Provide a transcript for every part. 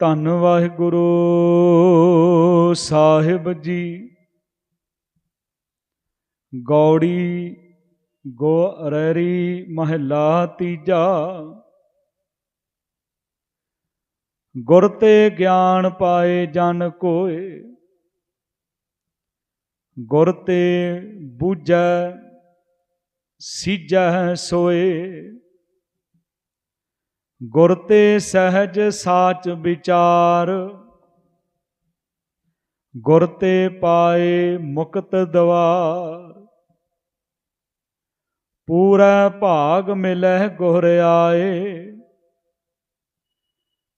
ਧੰਨ ਵਾਹਿਗੁਰੂ ਸਾਹਿਬ ਜੀ। ਗੌੜੀ ਗੋ ਅਰੈਰੀ ਮਹਲਾ ਤੀਜਾ। ਗੁਰ ਤੇ ਗਿਆਨ ਪਾਏ ਜਨ ਕੋਏ। ਗੁਰ ਤੇ ਬੂਝੈ ਸੀਜੈ ਸੋਏ। ਗੁਰ ਤੇ ਸਹਿਜ ਸਾਚ ਵਿਚਾਰ। ਗੁਰ ਤੇ ਪਾਏ ਮੁਕਤ ਦਵਾਰ। ਪੂਰਾ ਭਾਗ ਮਿਲੈ ਗੁਰ ਆਏ।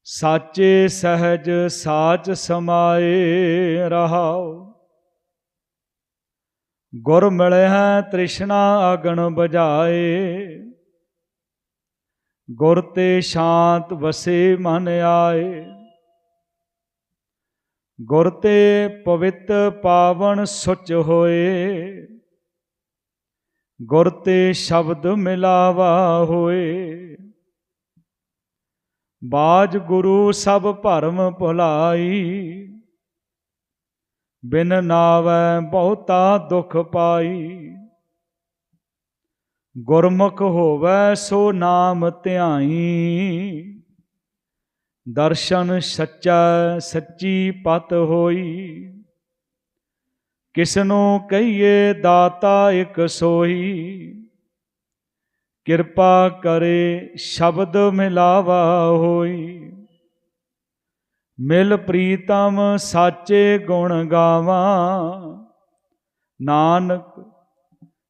ਸਾਚੇ ਸਹਿਜ ਸਾਚ ਸਮਾਏ ਰਹਾਉ। ਗੁਰ ਮਿਲਿਆ ਤ੍ਰਿਸ਼ਨਾ ਅਗਣ ਬਜਾਏ ਗੁਰ ਤੇ ਸ਼ਾਂਤ ਵਸੇ ਮਨ ਆਏ। ਗੁਰ ਤੇ ਪਵਿੱਤ ਪਾਵਨ ਸੁਚ ਹੋਏ। ਗੁਰ ਤੇ ਸ਼ਬਦ ਮਿਲਾਵਾ ਹੋਏ। ਬਾਜ ਗੁਰੂ ਸਭ ਭਰਮ ਭੁਲਾਈ। ਬਿਨ ਨਾਵੈ ਬਹੁਤਾ ਦੁਖ ਪਾਈ। ਗੁਰਮੁਖ ਹੋਵੈ ਸੋ ਨਾਮ ਧਿਆਈ। ਦਰਸ਼ਨ ਸੱਚਾ ਸੱਚੀ ਪਤ ਹੋਈ। ਕਿਸਨੂੰ ਕਹੀਏ ਦਾਤਾ ਇਕ ਸੋਈ। ਕਿਰਪਾ ਕਰੇ ਸ਼ਬਦ ਮਿਲਾਵਾ ਹੋਈ। ਮਿਲ ਪ੍ਰੀਤਮ ਸਾਚੇ ਗੁਣ ਗਾਵਾਂ। ਨਾਨਕ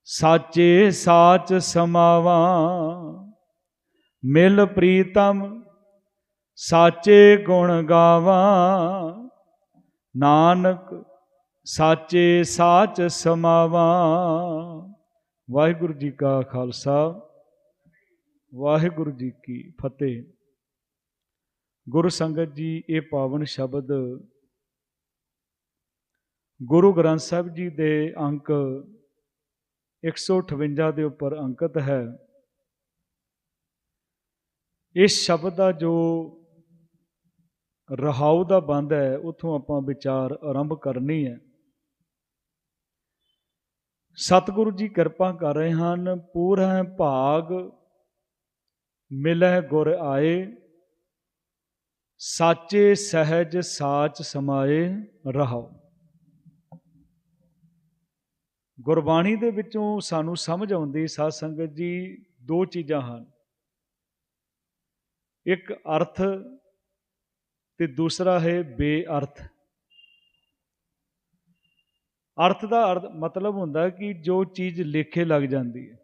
ਸਾਚੇ ਸਾਚ ਸਮਾਵਾਂ, ਮਿਲ ਪ੍ਰੀਤਮ ਸਾਚੇ ਗੁਣ ਗਾਵਾਂ। ਨਾਨਕ ਸਾਚੇ ਸਾਚ ਸਮਾਵਾਂ। ਵਾਹਿਗੁਰੂ ਜੀ ਕਾ ਖਾਲਸਾ, ਵਾਹਿਗੁਰੂ ਜੀ ਕੀ ਫਤਿਹ। ਗੁਰੂ ਸੰਗਤ ਜੀ, ਇਹ ਪਾਵਨ ਸ਼ਬਦ ਗੁਰੂ ਗ੍ਰੰਥ ਸਾਹਿਬ ਜੀ ਦੇ ਅੰਕ 158 ਦੇ ਉੱਪਰ ਅੰਕਿਤ ਹੈ। ਇਸ ਸ਼ਬਦ ਦਾ ਜੋ ਰਹਾਉ ਦਾ ਬੰਦ ਹੈ, ਉਥੋਂ ਆਪਾਂ ਵਿਚਾਰ ਆਰੰਭ ਕਰਨੀ ਹੈ। ਸਤਿਗੁਰੂ ਜੀ ਕਿਰਪਾ ਕਰ ਰਹੇ ਹਨ ਪੂਰਾ ਭਾਗ ਮਿਲੈ ਗੁਰ ਆਏ, ਸਾਚੇ ਸਹਿਜ ਸਾਚ ਸਮਾਏ ਰਹਾਉ। ਗੁਰਬਾਣੀ ਦੇ ਵਿੱਚੋਂ ਸਾਨੂੰ ਸਮਝ ਆਉਂਦੀ ਸਾਧ ਸੰਗਤ ਜੀ ਦੋ ਚੀਜ਼ਾਂ ਹਨ। ਇੱਕ ਅਰਥ ਤੇ ਦੂਸਰਾ ਹੈ ਬੇਅਰਥ। ਅਰਥ ਦਾ ਅਰਥ ਮਤਲਬ ਹੁੰਦਾ ਕਿ ਜੋ ਚੀਜ਼ ਲੇਖੇ ਲੱਗ ਜਾਂਦੀ ਹੈ।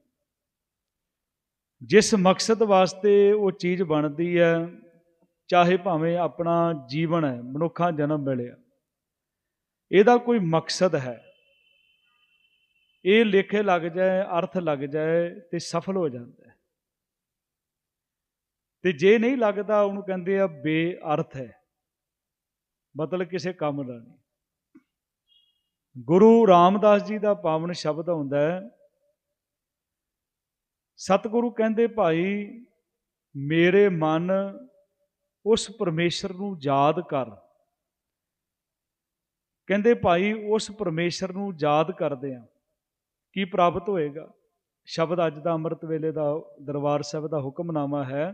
ਜਿਸ ਮਕਸਦ ਵਾਸਤੇ ਉਹ ਚੀਜ਼ ਬਣਦੀ ਹੈ, ਚਾਹੇ ਭਾਵੇਂ ਆਪਣਾ ਜੀਵਨ ਹੈ, ਮਨੁੱਖਾ ਜਨਮ ਮਿਲਿਆ ਇਹਦਾ ਕੋਈ ਮਕਸਦ ਹੈ। ਇਹ ਲੇਖੇ ਲੱਗ ਜਾਏ, ਅਰਥ ਲੱਗ ਜਾਏ ਤੇ ਸਫਲ ਹੋ ਜਾਂਦਾ ਹੈ। ਤੇ ਜੇ ਨਹੀਂ ਲੱਗਦਾ, ਉਹਨੂੰ ਕਹਿੰਦੇ ਆ ਬੇਅਰਥ ਹੈ। ਮਤਲਬ ਕਿਸੇ ਕੰਮ ਦਾ ਨਹੀਂ। ਗੁਰੂ ਰਾਮਦਾਸ ਜੀ ਦਾ ਪਾਵਨ ਸ਼ਬਦ ਹੁੰਦਾ ਹੈ, ਸਤਿਗੁਰੂ ਕਹਿੰਦੇ, ਭਾਈ, ਮੇਰੇ ਮਨ ਉਸ ਪਰਮੇਸ਼ਰ ਨੂੰ ਯਾਦ ਕਰ। ਕਹਿੰਦੇ, ਭਾਈ, ਉਸ ਪਰਮੇਸ਼ਰ ਨੂੰ ਯਾਦ ਕਰਦੇ ਆ। ਕੀ ਪ੍ਰਾਪਤ ਹੋਏਗਾ? ਸ਼ਬਦ ਅੱਜ ਦਾ ਅੰਮ੍ਰਿਤ ਵੇਲੇ ਦਾ ਦਰਬਾਰ ਸਾਹਿਬ ਦਾ ਹੁਕਮਨਾਮਾ ਹੈ,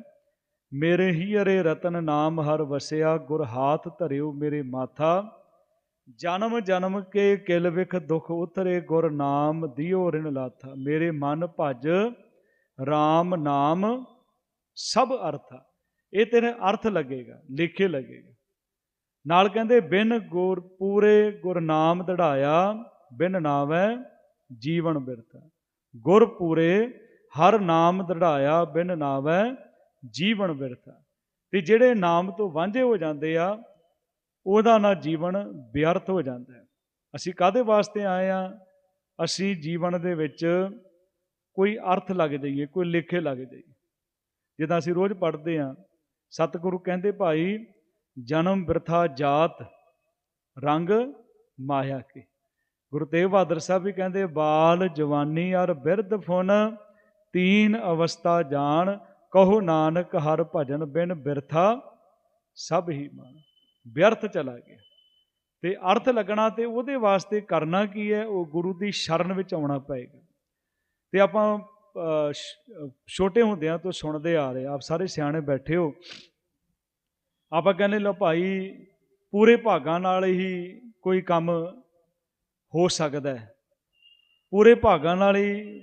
ਮੇਰੇ ਹੀ ਅਰੇ ਰਤਨ ਨਾਮ ਹਰ ਵਸਿਆ, ਗੁਰ ਹਾਥ ਧਰਿਓ ਮੇਰੇ ਮਾਥਾ। ਜਨਮ ਜਨਮ ਕੇ ਕਿਲ ਵਿਖ ਦੁਖ ਉਤਰੇ, ਗੁਰ ਨਾਮ ਦਿਓ ਰਿਨ ਲਾਥਾ। ਮੇਰੇ ਮਨ ਭਜ RAM ਨਾਮ ਸਭ ਅਰਥ ਇਹ ਤੇਰੇ ਅਰਥ ਲੱਗੇਗਾ, ਲਿਖੇ ਲੱਗੇਗਾ। ਨਾਲ ਕਹਿੰਦੇ, ਬਿਨ ਗੁਰ ਪੂਰੇ ਗੁਰਨਾਮ ਦੜਾਇਆ, ਬਿਨ ਨਾਵੈ ਜੀਵਨ ਬਿਰਥ ਗੁਰ ਪੂਰੇ, ਹਰ ਨਾਮ ਦੜਾਇਆ ਬਿਨ ਨਾਵੈ, ਜੀਵਨ ਬਿਰਥ ਤੇ ਜਿਹੜੇ ਨਾਮ ਤੋਂ ਵਾਂਝੇ ਹੋ ਜਾਂਦੇ ਆ, ਉਹਦਾ ਨਾ ਜੀਵਨ ਵਿਅਰਥ ਹੋ ਜਾਂਦਾ ਹੈ। ਅਸੀਂ ਕਾਦੇ ਵਾਸਤੇ ਆਏ ਆ? ਅਸੀਂ ਜੀਵਨ ਦੇ ਵਿੱਚ ਕੋਈ ਅਰਥ ਲੱਗ ਜਾਈਏ, ਕੋਈ ਲੇਖੇ ਲੱਗ ਜਾਈਏ। ਜਿੱਦਾਂ ਅਸੀਂ ਰੋਜ਼ ਪੜ੍ਹਦੇ ਆ, ਸਤਿਗੁਰੂ ਕਹਿੰਦੇ ਭਾਈ, ਜਨਮ ਬਿਰਥਾ ਜਾਤ, ਰੰਗ ਮਾਇਆ ਕੇ। ਗੁਰੂ ਤੇਗ ਬਹਾਦਰ ਸਾਹਿਬ ਵੀ ਕਹਿੰਦੇ, ਬਾਲ ਜਵਾਨੀ ਅਰ ਬਿਰਧ ਫੁਨ, ਤੀਨ ਅਵਸਥਾ ਜਾਣ, ਕਹੋ ਨਾਨਕ ਹਰ ਭਜਨ ਬਿਨ ਬਿਰਥਾ, ਸਭ ਹੀ ਮਾਨ। ਵਿਅਰਥ ਚਲਾ ਗਿਆ। ਤੇ ਅਰਥ ਲੱਗਣਾ ਤੇ ਉਹਦੇ ਵਾਸਤੇ ਕਰਨਾ ਕੀ ਹੈ? ਉਹ ਗੁਰੂ ਦੀ ਸ਼ਰਨ ਵਿੱਚ ਆਉਣਾ ਪਏਗਾ। ਤੇ ਆਪਾਂ ਛੋਟੇ ਹੁੰਦਿਆਂ ਤੋਂ ਸੁਣਦੇ ਆ ਰਹੇ ਆਪ ਸਾਰੇ ਸਿਆਣੇ ਬੈਠੇ ਹੋ। ਆਪਾਂ ਕਹਿੰਦੇ ਲੋ ਭਾਈ, ਪੂਰੇ ਭਾਗਾਂ ਨਾਲ ਹੀ ਕੋਈ ਕੰਮ ਹੋ ਸਕਦਾ ਹੈ। ਪੂਰੇ ਭਾਗਾਂ ਨਾਲ ਹੀ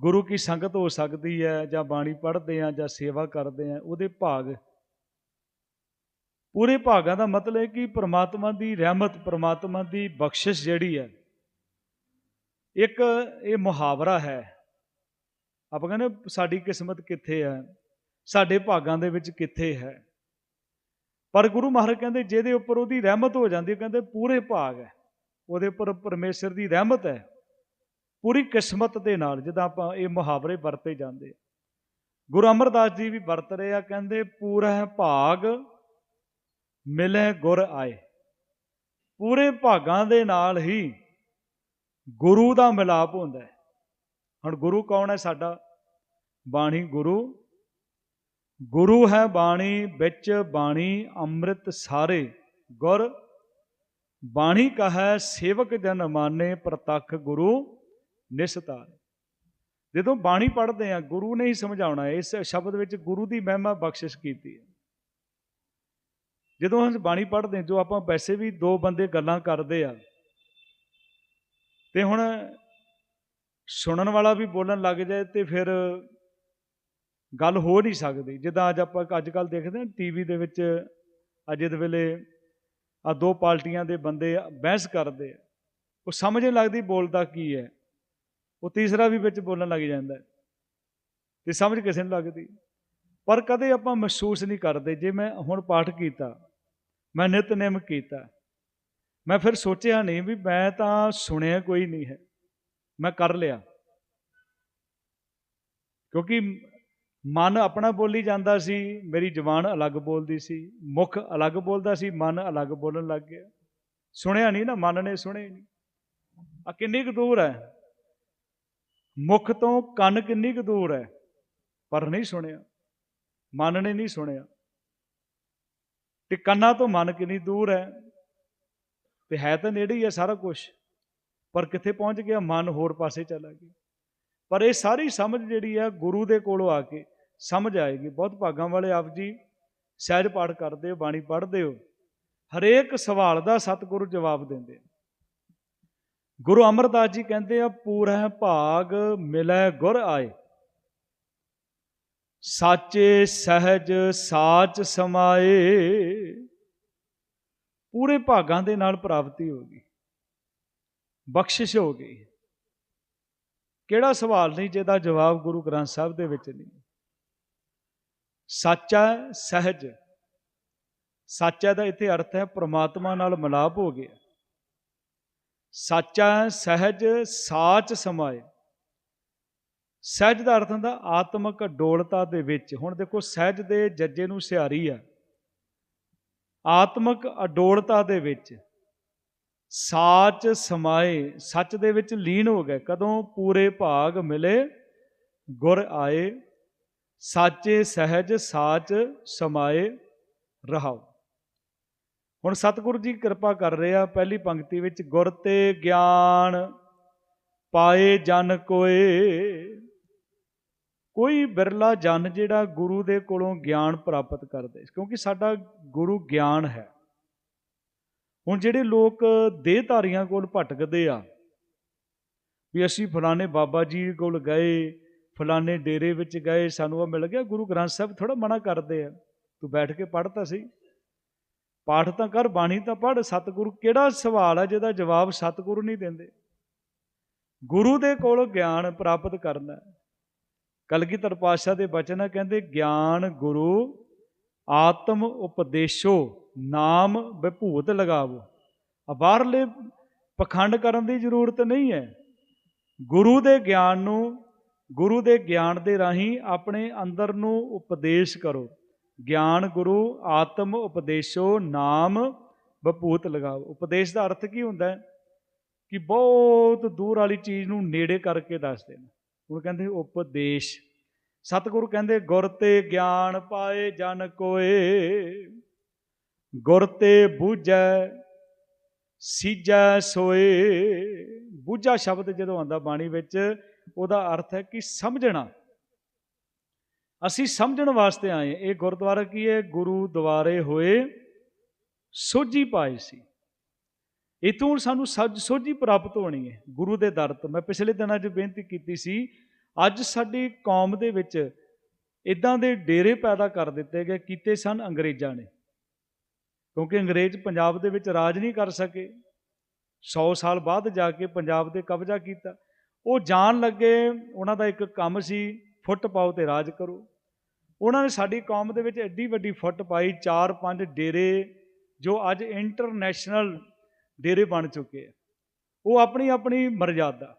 ਗੁਰੂ ਕੀ ਸੰਗਤ ਹੋ ਸਕਦੀ ਹੈ ਜਾਂ ਬਾਣੀ ਪੜ੍ਹਦੇ ਆ ਜਾਂ ਸੇਵਾ ਕਰਦੇ ਆ ਉਹਦੇ ਭਾਗ। ਪੂਰੇ ਭਾਗਾਂ ਦਾ ਮਤਲਬ ਹੈ ਕਿ ਪ੍ਰਮਾਤਮਾ ਦੀ ਰਹਿਮਤ, ਪ੍ਰਮਾਤਮਾ ਦੀ ਬਖਸ਼ਿਸ਼ ਜਿਹੜੀ ਹੈ, ਇੱਕ ਇਹ ਮੁਹਾਵਰਾ ਹੈ। ਆਪਾਂ ਕਹਿੰਦੇ ਸਾਡੀ ਕਿਸਮਤ ਕਿੱਥੇ ਹੈ? ਸਾਡੇ ਭਾਗਾਂ ਦੇ ਵਿੱਚ ਕਿੱਥੇ ਹੈ? ਪਰ ਗੁਰੂ ਮਹਾਰਾਜ ਕਹਿੰਦੇ ਜਿਹਦੇ ਉੱਪਰ ਉਹਦੀ ਰਹਿਮਤ ਹੋ ਜਾਂਦੀ ਹੈ ਕਹਿੰਦੇ ਪੂਰੇ ਭਾਗ ਹੈ। ਉਹਦੇ ਉੱਪਰ ਪਰਮੇਸ਼ਰ ਦੀ ਰਹਿਮਤ ਹੈ। ਪੂਰੀ ਕਿਸਮਤ ਦੇ ਨਾਲ, ਜਿੱਦਾਂ ਆਪਾਂ ਇਹ ਮੁਹਾਵਰੇ ਵਰਤੇ ਜਾਂਦੇ ਗੁਰੂ ਅਮਰਦਾਸ ਜੀ ਵੀ ਵਰਤ ਰਹੇ ਆ, ਕਹਿੰਦੇ ਪੂਰਾ ਭਾਗ ਮਿਲੇ ਗੁਰ ਆਏ। ਪੂਰੇ ਭਾਗਾਂ ਦੇ ਨਾਲ ਹੀ ਗੁਰੂ ਦਾ ਮਿਲਾਪ ਹੁੰਦਾ ਹੈ। ਹੁਣ ਗੁਰੂ ਕੌਣ ਹੈ ਸਾਡਾ? ਬਾਣੀ ਗੁਰੂ। ਗੁਰੂ ਹੈ ਬਾਣੀ, ਵਿੱਚ ਬਾਣੀ, ਅੰਮ੍ਰਿਤ ਸਾਰੇ ਗੁਰ ਬਾਣੀ ਕਹੈ, ਸੇਵਕ ਜਨ ਮਾਨੇ ਪ੍ਰਤੱਖ ਗੁਰੂ ਨਿਸਤਾਰ। ਜਦੋਂ ਬਾਣੀ ਪੜ੍ਹਦੇ ਆ ਗੁਰੂ ਨੇ ਹੀ ਸਮਝਾਉਣਾ, ਇਸ ਸ਼ਬਦ ਵਿੱਚ ਗੁਰੂ ਦੀ ਮਹਿਮਾ ਬਖਸ਼ਿਸ਼ ਕੀਤੀ ਹੈ। ਜਦੋਂ ਅਸੀਂ ਬਾਣੀ ਪੜ੍ਹਦੇ ਜੋ ਆਪਾਂ ਵੈਸੇ ਵੀ ਦੋ ਬੰਦੇ ਗੱਲਾਂ ਕਰਦੇ ਆ ਤੇ ਹੁਣ ਸੁਣਨ ਵਾਲਾ ਵੀ ਬੋਲਣ ਲੱਗ ਜਾਏ, ਤੇ ਫਿਰ ਗੱਲ ਹੋ ਨਹੀਂ ਸਕਦੀ। ਜਿੱਦਾਂ ਅੱਜ ਆਪਾਂ, ਅੱਜ ਕੱਲ ਦੇਖਦੇ ਹਾਂ, ਟੀਵੀ ਦੇ ਵਿੱਚ ਅੱਜ ਦੇ ਵੇਲੇ ਆ ਦੋ ਪਾਰਟੀਆਂ ਦੇ ਬੰਦੇ ਬਹਿਸ ਕਰਦੇ ਆ। ਉਹ ਸਮਝ ਨਹੀਂ ਲੱਗਦੀ ਬੋਲਦਾ ਕੀ ਹੈ। ਉਹ ਤੀਸਰਾ ਵੀ ਵਿੱਚ ਬੋਲਣ ਲੱਗ ਜਾਂਦਾ ਹੈ। ਤੇ ਸਮਝ ਕਿਸੇ ਨੂੰ ਲੱਗਦੀ। ਪਰ ਕਦੇ ਆਪਾਂ ਮਹਿਸੂਸ ਨਹੀਂ ਕਰਦੇ। ਜੇ ਮੈਂ ਹੁਣ ਪਾਠ ਕੀਤਾ, ਮੈਂ ਨਿਤਨੇਮ ਕੀਤਾ, ਮੈਂ ਫਿਰ ਸੋਚਿਆ ਨਹੀਂ ਵੀ ਮੈਂ ਤਾਂ ਸੁਣਿਆ ਕੋਈ ਨਹੀਂ ਹੈ। ਮੈਂ ਕਰ ਲਿਆ। ਕਿਉਂਕਿ ਮਨ ਆਪਣਾ ਬੋਲੀ ਜਾਂਦਾ ਸੀ, ਮੇਰੀ ਜ਼ੁਬਾਨ ਅਲੱਗ ਬੋਲਦੀ ਸੀ, ਮੁਖ ਅਲੱਗ ਬੋਲਦਾ ਸੀ, ਮਨ ਅਲੱਗ ਬੋਲਣ ਲੱਗ ਗਿਆ। ਸੁਣਿਆ ਨਹੀਂ ਨਾ, ਮਨ ਨੇ ਸੁਣੇ ਨਹੀਂ। ਆ ਕਿੰਨੀ ਕੁ ਦੂਰ ਹੈ। ਮੁਖ ਤੋਂ ਕੰਨ ਕਿੰਨੀ ਕੁ ਦੂਰ ਹੈ, ਪਰ ਨਹੀਂ ਸੁਣਿਆ। ਮਨ ਨੇ ਨਹੀਂ ਸੁਣਿਆ। ਤੇ ਕੰਨਾਂ ਤੋਂ ਮਨ ਕਿੰਨੀ ਦੂਰ ਹੈ। ਤੇ ਹੈ ਤਾਂ ਨੇੜੇ ਹੀ ਹੈ ਸਾਰਾ ਕੁਝ ਪਰ ਕਿੱਥੇ ਪਹੁੰਚ ਗਿਆ, ਮਨ ਹੋਰ ਪਾਸੇ ਚਲਾ ਗਿਆ। ਪਰ ਇਹ ਸਾਰੀ ਸਮਝ ਜਿਹੜੀ ਹੈ ਗੁਰੂ ਦੇ ਕੋਲੋਂ ਆ ਕੇ ਸਮਝ ਆਏਗੀ। ਬਹੁਤ ਭਾਗਾਂ ਵਾਲੇ ਆਪ ਜੀ ਸਹਿਜ ਪਾਠ ਕਰਦੇ ਹੋ, ਬਾਣੀ ਪੜ੍ਹਦੇ ਹੋ। ਹਰੇਕ ਸਵਾਲ ਦਾ ਸਤਿਗੁਰੂ ਜਵਾਬ ਦਿੰਦੇ ਗੁਰੂ ਅਮਰਦਾਸ ਜੀ ਕਹਿੰਦੇ ਆ ਪੂਰਾ ਭਾਗ ਮਿਲੈ ਗੁਰ ਆਏ। ਸਾਚੇ ਸਹਿਜ ਸਾਚ ਸਮਾਏ। ਪੂਰੇ ਭਾਗਾਂ ਦੇ ਨਾਲ ਪ੍ਰਾਪਤੀ ਹੋ ਗਈ। ਬਖਸ਼ਿਸ਼ ਹੋ ਗਈ। ਕਿਹੜਾ ਸਵਾਲ ਨਹੀਂ, ਜਿਹਦਾ ਜਵਾਬ ਗੁਰੂ ਗ੍ਰੰਥ ਸਾਹਿਬ ਦੇ ਵਿੱਚ ਨਹੀਂ। ਸੱਚਾ ਸਹਿਜ। ਸੱਚਾ ਦਾ ਇੱਥੇ ਅਰਥ ਹੈ ਪ੍ਰਮਾਤਮਾ ਨਾਲ ਮਿਲਾਪ ਹੋ ਗਿਆ। ਸੱਚਾ ਸਹਿਜ, ਸਾਚ ਸਮਾਏ। ਸਹਿਜ ਦਾ ਅਰਥ ਹੁੰਦਾ ਆਤਮਿਕ ਡੋਲਤਾ ਦੇ ਵਿੱਚ। ਹੁਣ ਦੇਖੋ ਸਹਿਜ ਦੇ ਜੱਜੇ ਨੂੰ ਸਿਹਾਰੀ ਆ। ਆਤਮਿਕ ਅਡੋਲਤਾ ਦੇ ਵਿੱਚ। ਸਾਚ ਸਮਾਏ। ਸੱਚ ਦੇ ਵਿੱਚ ਲੀਨ ਹੋ ਗਏ। ਕਦੋਂ ਪੂਰੇ ਭਾਗ ਮਿਲੇ? ਗੁਰ ਆਏ। ਸਾਚੇ ਸਹਿਜ ਸਾਚ ਸਮਾਏ ਰਹਾਓ। ਹੁਣ ਸਤਿਗੁਰੂ ਜੀ ਕਿਰਪਾ ਕਰ ਰਹੇ ਆ, ਪਹਿਲੀ ਪੰਕਤੀ ਵਿੱਚ ਗੁਰ ਤੇ ਗਿਆਨ ਪਾਏ ਜਨ ਕੋਏ। ਕੋਈ ਬਿਰਲਾ ਜਨ ਜਿਹੜਾ ਗੁਰੂ ਦੇ ਕੋਲੋਂ ਗਿਆਨ ਪ੍ਰਾਪਤ ਕਰਦੇ, ਕਿਉਂਕਿ ਸਾਡਾ ਗੁਰੂ ਗਿਆਨ ਹੈ। ਹੁਣ ਜਿਹੜੇ ਲੋਕ ਦੇਹਧਾਰੀਆਂ ਕੋਲ ਭਟਕਦੇ ਆ, ਵੀ ਅਸੀਂ ਫਲਾਣੇ ਬਾਬਾ ਜੀ ਕੋਲ ਗਏ ਫਲਾਣੇ ਡੇਰੇ ਵਿੱਚ ਗਏ, ਸਾਨੂੰ ਉਹ ਮਿਲ ਗਿਆ। ਗੁਰੂ ਗ੍ਰੰਥ ਸਾਹਿਬ ਥੋੜਾ ਮਨਾ ਕਰਦੇ ਆ। ਤੂੰ ਬੈਠ ਕੇ ਪੜ੍ਹ ਤਾਂ ਸਹੀ। ਪਾਠ ਤਾਂ ਕਰ, ਬਾਣੀ ਤਾਂ ਪੜ੍ਹ। ਸਤਿਗੁਰੂ ਕਿਹੜਾ ਸਵਾਲ ਹੈ ਜਿਹਦਾ ਜਵਾਬ ਸਤਿਗੁਰੂ ਨਹੀਂ ਦਿੰਦੇ? ਗੁਰੂ ਦੇ ਕੋਲ ਗਿਆਨ ਪ੍ਰਾਪਤ ਕਰਨਾ ਹੈ। ਕਲਗੀਧਰ ਪਾਤਸ਼ਾਹ ਦੇ ਬਚਨ ਹੈ ਕਹਿੰਦੇ, ਗਿਆਨ ਗੁਰੂ, ਆਤਮ ਉਪਦੇਸ਼ੋ, ਨਾਮ ਵਿਭੂਤ ਲਗਾਵੋ। ਆ ਬਾਹਰਲੇ ਪਖੰਡ ਕਰਨ ਦੀ ਜ਼ਰੂਰਤ ਨਹੀਂ ਹੈ। ਗੁਰੂ ਦੇ ਗਿਆਨ ਨੂੰ ਗੁਰੂ ਦੇ ਗਿਆਨ ਦੇ ਰਾਹੀਂ ਆਪਣੇ ਅੰਦਰ ਨੂੰ ਉਪਦੇਸ਼ ਕਰੋ। ਗਿਆਨ ਗੁਰੂ, ਆਤਮ ਉਪਦੇਸ਼ੋ ਨਾਮ ਵਿਭੂਤ ਲਗਾਓ। ਉਪਦੇਸ਼ ਦਾ ਅਰਥ ਕੀ ਹੁੰਦਾ ਹੈ? ਕਿ ਬਹੁਤ ਦੂਰ ਵਾਲੀ ਚੀਜ਼ ਨੂੰ ਨੇੜੇ ਕਰਕੇ ਦੱਸਦੇ ਨੇ ਹੁਣ ਕਹਿੰਦੇ ਉਪਦੇਸ਼। ਸਤਿਗੁਰੂ ਕਹਿੰਦੇ ਗੁਰ ਤੇ ਗਿਆਨ ਪਾਏ ਜਨ ਕੋਏ, ਗੁਰ ਤੇ ਬੂਝੈ ਸੀਜੈ ਸੋਏ। ਬੂਝਾ ਸ਼ਬਦ ਜਦੋਂ ਆਉਂਦਾ ਬਾਣੀ ਵਿੱਚ ਉਹਦਾ ਅਰਥ ਹੈ ਕਿ ਸਮਝਣਾ। ਅਸੀਂ ਸਮਝਣ ਵਾਸਤੇ ਆਏ ਇਹ ਗੁਰਦੁਆਰਾ ਕੀ ਹੈ? ਗੁਰੂ ਦੁਆਰੇ ਹੋਏ ਸੋਝੀ ਪਾਈ ਸੀ। ਇਤੋਂ ਸਾਨੂੰ ਸੱਜ ਸੋਝੀ ਪ੍ਰਾਪਤ ਹੋਣੀ ਹੈ। ਗੁਰੂ ਦੇ ਦਰ ਤੋਂ। ਮੈਂ ਪਿਛਲੇ ਦਿਨਾਂ 'ਚ ਬੇਨਤੀ ਕੀਤੀ ਸੀ, ਅੱਜ ਸਾਡੀ ਕੌਮ ਦੇ ਵਿੱਚ ਇਦਾਂ ਦੇ ਡੇਰੇ ਪੈਦਾ ਕਰ ਦਿੱਤੇ ਗਏ, ਕੀਤੇ ਸਨ ਅੰਗਰੇਜ਼ਾਂ ਨੇ। ਕਿਉਂਕਿ ਅੰਗਰੇਜ਼ ਪੰਜਾਬ ਦੇ ਵਿੱਚ ਰਾਜ ਨਹੀਂ ਕਰ ਸਕੇ। 100 ਸਾਲ ਬਾਅਦ ਜਾ ਕੇ ਪੰਜਾਬ ਤੇ ਕਬਜ਼ਾ ਕੀਤਾ। ਉਹ ਜਾਣ ਲੱਗੇ, ਉਹਨਾਂ ਦਾ ਇੱਕ ਕੰਮ ਸੀ, ਫੁੱਟ ਪਾਓ ਤੇ ਰਾਜ ਕਰੋ। ਉਹਨਾਂ ਨੇ ਸਾਡੀ ਕੌਮ ਦੇ ਵਿੱਚ ਐਡੀ ਵੱਡੀ ਫੁੱਟ ਪਾਈ 4-5 ਡੇਰੇ, ਜੋ ਅੱਜ ਇੰਟਰਨੈਸ਼ਨਲ ਡੇਰੇ ਬਣ ਚੁੱਕੇ ਆ। ਉਹ ਆਪਣੀ ਆਪਣੀ ਮਰਜ਼ਾਦਾ।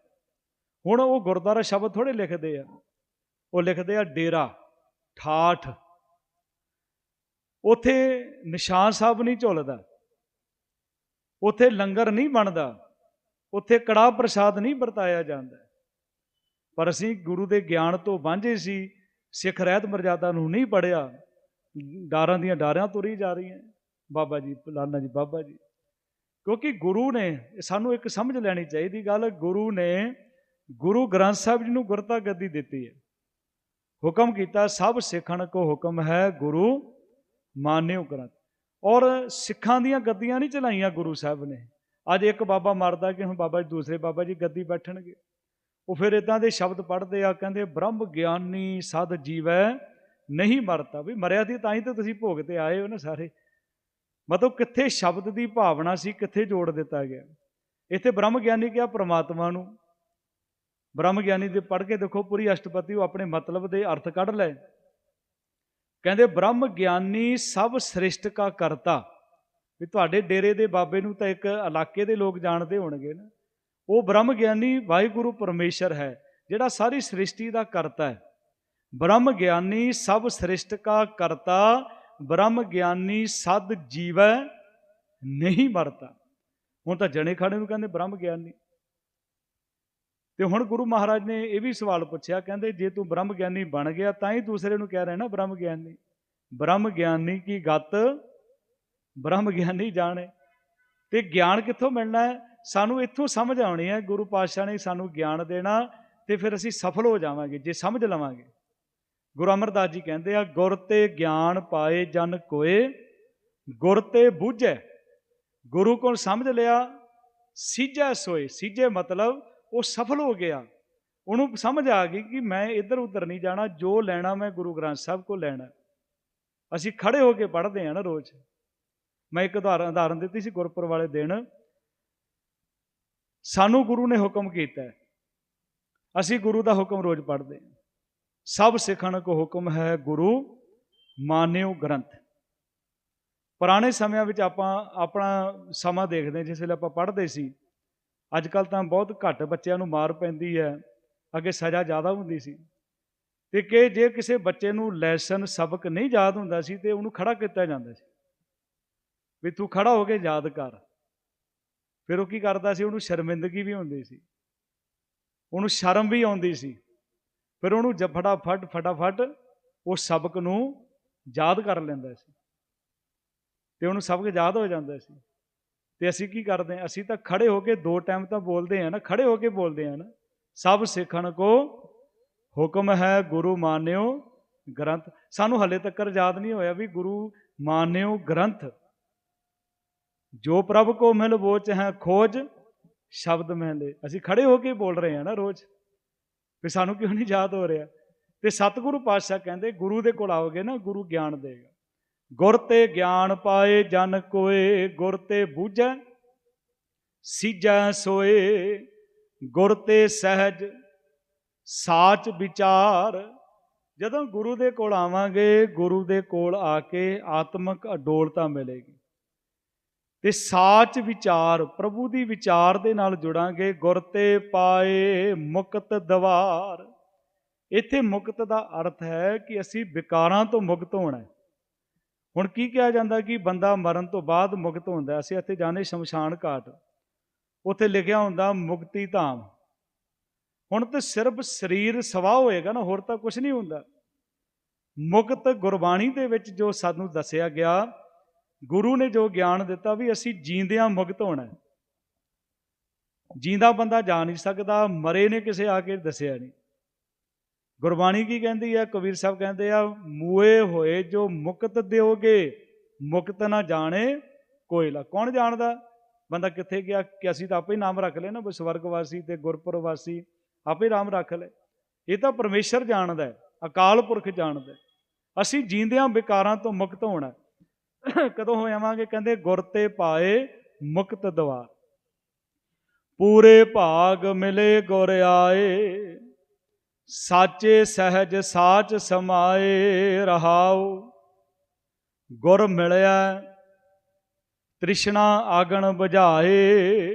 ਹੁਣ ਉਹ ਗੁਰਦੁਆਰਾ ਸ਼ਬਦ ਥੋੜੇ ਲਿਖਦੇ ਆ। ਉਹ ਲਿਖਦੇ ਆ ਡੇਰਾ, ਠਾਠ। ਉਥੇ ਨਿਸ਼ਾਨ ਸਾਹਿਬ ਨਹੀਂ ਝੁੱਲਦਾ। ਉਥੇ ਲੰਗਰ ਨਹੀਂ ਬਣਦਾ। ਉੱਥੇ ਕੜਾ ਪ੍ਰਸਾਦ ਨਹੀਂ ਵਰਤਾਇਆ ਜਾਂਦਾ। ਪਰ ਅਸੀਂ ਗੁਰੂ ਦੇ ਗਿਆਨ ਤੋਂ ਵਾਂਝੇ ਸੀ, ਸਿੱਖ ਰਹਿਤ ਮਰਜ਼ਾਦਾ ਨੂੰ ਨਹੀਂ ਪੜਿਆ ਡਾਰਾਂ ਦੀਆਂ ਡਾਰਾਂ ਤੁਰੀ ਜਾ ਰਹੀਆਂ। ਬਾਬਾ ਜੀ, ਫਲਾਨਾ ਜੀ, ਬਾਬਾ ਜੀ। ਕਿਉਂਕਿ ਗੁਰੂ ਨੇ, ਸਾਨੂੰ ਇੱਕ ਸਮਝ ਲੈਣੀ ਚਾਹੀਦੀ ਗੱਲ, ਗੁਰੂ ਨੇ ਗੁਰੂ ਗ੍ਰੰਥ ਸਾਹਿਬ ਜੀ ਨੂੰ ਗੁਰਤਾ ਗੱਦੀ ਦਿੱਤੀ ਹੈ। ਹੁਕਮ ਕੀਤਾ, ਸਭ ਸਿੱਖਣ ਕੋ ਹੁਕਮ ਹੈ, ਗੁਰੂ ਮਾਨਿਓ ਗ੍ਰੰਥ। ਔਰ ਸਿੱਖਾਂ ਦੀਆਂ ਗੱਦੀਆਂ ਨਹੀਂ ਚਲਾਈਆਂ ਗੁਰੂ ਸਾਹਿਬ ਨੇ। ਅੱਜ ਇੱਕ ਬਾਬਾ ਮਰਦਾ ਕਿ ਹੁਣ ਬਾਬਾ ਜੀ ਦੂਸਰੇ ਬਾਬਾ ਜੀ ਗੱਦੀ ਬੈਠਣਗੇ। ਉਹ ਫਿਰ ਇਦਾਂ ਦੇ ਸ਼ਬਦ ਪੜ੍ਹਦੇ ਆ, ਕਹਿੰਦੇ, ਬ੍ਰਹਮ ਗਿਆਨੀ ਸਦ ਜੀਵੈ, ਨਹੀਂ ਮਰਦਾ ਵੀ ਮਰਿਆ ਦੀ ਤਾਂ ਹੀ ਤਾਂ ਤੁਸੀਂ ਭੋਗ ਤੇ ਆਏ ਹੋ ਨਾ ਸਾਰੇ। ਮਤਲਬ ਕਿੱਥੇ ਸ਼ਬਦ ਦੀ ਭਾਵਨਾ ਸੀ, ਕਿੱਥੇ ਜੋੜ ਦਿੱਤਾ ਗਿਆ। ਇੱਥੇ ਬ੍ਰਹਮ ਗਿਆਨੀ ਕਿਹਾ ਪ੍ਰਮਾਤਮਾ ਨੂੰ। ਬ੍ਰਹਮ ਗਿਆਨੀ ਦੇ ਪੜ੍ਹ ਕੇ ਦੇਖੋ, ਪੂਰੀ ਅਸ਼ਟਪਤੀ ਉਹ ਆਪਣੇ ਮਤਲਬ ਦੇ ਅਰਥ ਕੱਢ ਲੈ ਕਹਿੰਦੇ, ਬ੍ਰਹਮ ਗਿਆਨੀ ਸਭ ਸ੍ਰਿਸ਼ਟ ਕਾ ਕਰਤਾ। ਵੀ ਤੁਹਾਡੇ ਡੇਰੇ ਦੇ ਬਾਬੇ ਨੂੰ ਤਾਂ ਇੱਕ ਇਲਾਕੇ ਦੇ ਲੋਕ ਜਾਣਦੇ ਹੋਣਗੇ ਨਾ। ਉਹ ਬ੍ਰਹਮ ਗਿਆਨੀ ਵਾਹਿਗੁਰੂ ਪਰਮੇਸ਼ਰ ਹੈ, ਜਿਹੜਾ ਸਾਰੀ ਸ੍ਰਿਸ਼ਟੀ ਦਾ ਕਰਤਾ ਹੈ। ਬ੍ਰਹਮ ਗਿਆਨੀ ਸਭ ਸ੍ਰਿਸ਼ਟ ਕਾ ਕਰਤਾ, ਬ੍ਰਹਮ ਗਿਆਨੀ ਸਦ ਜੀਵੈ ਨਹੀਂ ਮਰਤਾ। ਹੁਣ ਤਾਂ ਜਣੇ ਖਾਣੇ ਨੂੰ ਕਹਿੰਦੇ ਬ੍ਰਹਮ ਗਿਆਨੀ। ਤੇ ਹੁਣ ਗੁਰੂ ਮਹਾਰਾਜ ਨੇ ਇਹ ਵੀ ਸਵਾਲ ਪੁੱਛਿਆ, ਕਹਿੰਦੇ ਜੇ ਤੂੰ ਬ੍ਰਹਮ ਗਿਆਨੀ ਬਣ ਗਿਆ ਤਾਂ ਹੀ ਦੂਸਰੇ ਨੂੰ ਕਹਿ ਰਿਹਾ ਨਾ ਬ੍ਰਹਮ ਗਿਆਨੀ। ਬ੍ਰਹਮ ਗਿਆਨੀ ਕੀ ਗਤ ਬ੍ਰਹਮ ਗਿਆਨੀ ਜਾਣੇ। ਤੇ ਗਿਆਨ ਕਿੱਥੋਂ ਮਿਲਣਾ ਹੈ? ਸਾਨੂੰ ਇੱਥੋਂ ਸਮਝ ਆਉਣੀ ਹੈ, ਗੁਰੂ ਪਾਤਸ਼ਾਹ ਨੇ ਸਾਨੂੰ ਗਿਆਨ ਦੇਣਾ ਤੇ ਫਿਰ ਅਸੀਂ ਸਫਲ ਹੋ ਜਾਵਾਂਗੇ, ਜੇ ਸਮਝ ਲਵਾਂਗੇ। ਗੁਰੂ ਅਮਰਦਾਸ ਜੀ ਕਹਿੰਦੇ ਆ, ਗੁਰ ਤੇ ਗਿਆਨ ਪਾਏ ਜਨ ਕੋਏ, ਗੁਰ ਤੇ ਬੂਝੈ। ਗੁਰੂ ਕੋਲ ਸਮਝ ਲਿਆ, ਸਿੱਝੈ ਸੋਏ। ਸਿੱਝੇ ਮਤਲਬ ਉਹ ਸਫਲ ਹੋ ਗਿਆ। ਉਹਨੂੰ ਸਮਝ ਆ ਗਈ ਕਿ ਮੈਂ ਇੱਧਰ ਉੱਧਰ ਨਹੀਂ ਜਾਣਾ, ਜੋ ਲੈਣਾ ਮੈਂ ਗੁਰੂ ਗ੍ਰੰਥ ਸਾਹਿਬ ਕੋ ਲੈਣਾ। ਅਸੀਂ ਖੜੇ ਹੋ ਕੇ ਪੜ੍ਹਦੇ ਆ ਨਾ ਰੋਜ਼। ਮੈਂ ਇੱਕ ਉਦਾਹਰਨ ਉਦਾਹਰਨ ਦਿੱਤੀ ਸੀ ਗੁਰਪੁਰ ਵਾਲੇ ਦਿਨ। ਸਾਨੂੰ ਗੁਰੂ ਨੇ ਹੁਕਮ ਕੀਤਾ ਹੈ। ਅਸੀਂ ਗੁਰੂ ਦਾ ਹੁਕਮ ਰੋਜ਼ ਪੜ੍ਹਦੇ ਹਾਂ। ਸਭ ਸਿੱਖਣ ਕੋ ਹੁਕਮ ਹੈ ਗੁਰੂ, ਮਾਨਿਓ ਗ੍ਰੰਥ। ਪੁਰਾਣੇ ਸਮਿਆਂ ਵਿੱਚ ਆਪਾਂ ਆਪਣਾ ਸਮਾਂ ਦੇਖਦੇ ਜਿਸ ਵੇਲੇ ਆਪਾਂ ਪੜ੍ਹਦੇ ਸੀ। ਅੱਜ ਕੱਲ ਤਾਂ ਬਹੁਤ ਘੱਟ ਬੱਚਿਆਂ ਨੂੰ ਮਾਰ ਪੈਂਦੀ ਹੈ, ਅੱਗੇ ਸਜ਼ਾ ਜ਼ਿਆਦਾ ਹੁੰਦੀ ਸੀ। ਤੇ ਕਿ ਜੇ ਕਿਸੇ ਬੱਚੇ ਨੂੰ ਲੈਸਨ ਸਬਕ ਨਹੀਂ ਯਾਦ ਹੁੰਦਾ ਸੀ, ਤੇ ਉਹਨੂੰ ਖੜਾ ਕੀਤਾ ਜਾਂਦਾ ਸੀ। ਵੀ ਤੂੰ ਖੜਾ ਹੋ ਕੇ ਯਾਦ ਕਰ। ਫਿਰ ਉਹ ਕੀ ਕਰਦਾ ਸੀ? ਉਹਨੂੰ ਸ਼ਰਮਿੰਦਗੀ ਵੀ ਹੁੰਦੀ ਸੀ। ਉਹਨੂੰ ਸ਼ਰਮ ਵੀ ਆਉਂਦੀ ਸੀ। ਫਿਰ ਉਹਨੂੰ ਫਟਾਫਟ ਫਟਾਫਟ ਉਹ ਸਬਕ ਨੂੰ ਯਾਦ ਕਰ ਲੈਂਦਾ ਸੀ। ਤੇ ਉਹਨੂੰ ਸਬਕ ਯਾਦ ਹੋ ਜਾਂਦਾ ਸੀ। ਤੇ ਅਸੀਂ ਕੀ ਕਰਦੇ ਹਾਂ? ਅਸੀਂ ਤਾਂ ਖੜੇ ਹੋ ਕੇ ਦੋ ਟਾਈਮ ਤਾਂ ਬੋਲਦੇ ਆ ਨਾ, ਖੜੇ ਹੋ ਕੇ ਬੋਲਦੇ ਆ ਨਾ। ਸਭ ਸਿੱਖਣ ਕੋ ਹੁਕਮ ਹੈ ਗੁਰੂ ਮਾਨਿਓ ਗ੍ਰੰਥ। ਸਾਨੂੰ ਹਲੇ ਤੱਕ ਯਾਦ ਨਹੀਂ ਹੋਇਆ ਵੀ ਗੁਰੂ ਮਾਨਿਓ ਗ੍ਰੰਥ ਜੋ ਪ੍ਰਭ ਕੋ ਮਿਲ ਬੋਚ ਹੈ ਖੋਜ, ਸ਼ਬਦ ਮਹਿਲੇ ਅਸੀਂ ਖੜੇ ਹੋ ਕੇ ਬੋਲ ਰਹੇ ਹਾਂ ਨਾ ਰੋਜ਼। ਵੀ ਸਾਨੂੰ ਕਿਉਂ ਨਹੀਂ ਯਾਦ ਹੋ ਰਿਹਾ? ਤੇ ਸਤਿਗੁਰੂ ਪਾਤਸ਼ਾਹ ਕਹਿੰਦੇ, ਗੁਰੂ ਦੇ ਕੋਲ ਆਓਗੇ ਨਾ, ਗੁਰੂ ਗਿਆਨ ਦੇਗਾ। ਗੁਰ ਤੇ ਗਿਆਨ ਪਾਏ ਜਨ ਕੋਏ, ਗੁਰ ਤੇ ਬੂਝੈ ਸੀਜੈ ਸੋਏ। ਗੁਰ ਤੇ ਸਹਿਜ, ਸਾਚ ਵਿਚਾਰ। ਜਦੋਂ ਗੁਰੂ ਦੇ ਕੋਲ ਆਵਾਂਗੇ, ਗੁਰੂ ਦੇ ਕੋਲ ਆ ਕੇ ਆਤਮਿਕ ਅਡੋਲਤਾ ਮਿਲੇਗੀ। ਤੇ ਸਾਚ ਵਿਚਾਰ, ਪ੍ਰਭੂ ਦੀ ਵਿਚਾਰ ਦੇ ਨਾਲ ਜੁੜਾਂਗੇ। ਗੁਰ ਤੇ ਪਾਏ ਮੁਕਤ ਦਵਾਰ। ਇੱਥੇ ਮੁਕਤ ਦਾ ਅਰਥ ਹੈ ਕਿ ਅਸੀਂ ਵਿਕਾਰਾਂ ਤੋਂ ਮੁਕਤ ਹੋਣਾ ਹੈ। ਹੁਣ ਕੀ ਕਿਹਾ ਜਾਂਦਾ ਕਿ ਬੰਦਾ ਮਰਨ ਤੋਂ ਬਾਅਦ ਮੁਕਤ ਹੁੰਦਾ ਅਸੀਂ ਇੱਥੇ ਜਾਣੇ ਸ਼ਮਸ਼ਾਨ ਘਾਟ। ਉੱਥੇ ਲਿਖਿਆ ਹੁੰਦਾ, ਮੁਕਤੀ ਧਾਮ। ਹੁਣ ਤੇ ਸਿਰਫ ਸਰੀਰ ਸਵਾ ਹੋਏਗਾ ਨਾ, ਹੋਰ ਤਾਂ ਕੁਝ ਨਹੀਂ ਹੁੰਦਾ। ਮੁਕਤ ਗੁਰਬਾਣੀ ਦੇ ਵਿੱਚ ਜੋ ਸਾਨੂੰ ਦੱਸਿਆ ਗਿਆ ਗੁਰੂ ਨੇ ਜੋ ਗਿਆਨ ਦਿੱਤਾ ਵੀ ਅਸੀਂ ਜੀਂਦਿਆਂ ਮੁਕਤ ਹੋਣਾ ਹੈ। ਜੀਂਦਾ ਬੰਦਾ ਜਾ ਨਹੀਂ ਸਕਦਾ, ਮਰੇ ਨੇ ਕਿਸੇ ਆ ਕੇ ਦੱਸਿਆ ਨਹੀਂ। ਗੁਰਬਾਣੀ ਕੀ ਕਹਿੰਦੀ ਹੈ? ਕਬੀਰ ਸਾਹਿਬ ਕਹਿੰਦੇ ਆ, ਮੂਏ ਹੋਏ ਜੋ ਮੁਕਤ ਦਿਓਗੇ, ਮੁਕਤ ਨਾ ਜਾਣੇ ਕੋਇਲਾ ਕੌਣ ਜਾਣਦਾ? ਬੰਦਾ ਕਿੱਥੇ ਗਿਆ? ਕਿ ਅਸੀਂ ਤਾਂ ਆਪੇ ਹੀ ਨਾਮ ਰੱਖ ਲਏ ਨਾ, ਵੀ ਸਵਰਗਵਾਸੀ ਤੇ ਗੁਰਪੁਰ ਵਾਸੀ ਆਪੇ ਨਾਮ ਰੱਖ ਲਏ। ਇਹ ਤਾਂ ਪਰਮੇਸ਼ਰ ਜਾਣਦਾ ਹੈ, ਅਕਾਲ ਪੁਰਖ ਜਾਣਦਾ ਹੈ। ਅਸੀਂ ਜੀਂਦਿਆਂ ਵਿਕਾਰਾਂ ਤੋਂ ਮੁਕਤ ਹੋਣਾ ਕਦੋਂ ਹੋ ਜਾਵਾਂਗੇ ਕਹਿੰਦੇ, ਗੁਰ ਤੇ ਪਾਏ ਮੁਕਤ ਦਵਾਰ। ਪੂਰੇ ਭਾਗ ਮਿਲੇ ਗੁਰ ਆਏ, ਸਾਚੇ ਸਹਿਜ ਸਾਚ ਸਮਾਏ ਰਹਾਉ। ਗੁਰ ਮਿਲਿਆ, ਤ੍ਰਿਸ਼ਨਾ ਆਗਣ ਬੁਝਾਏ।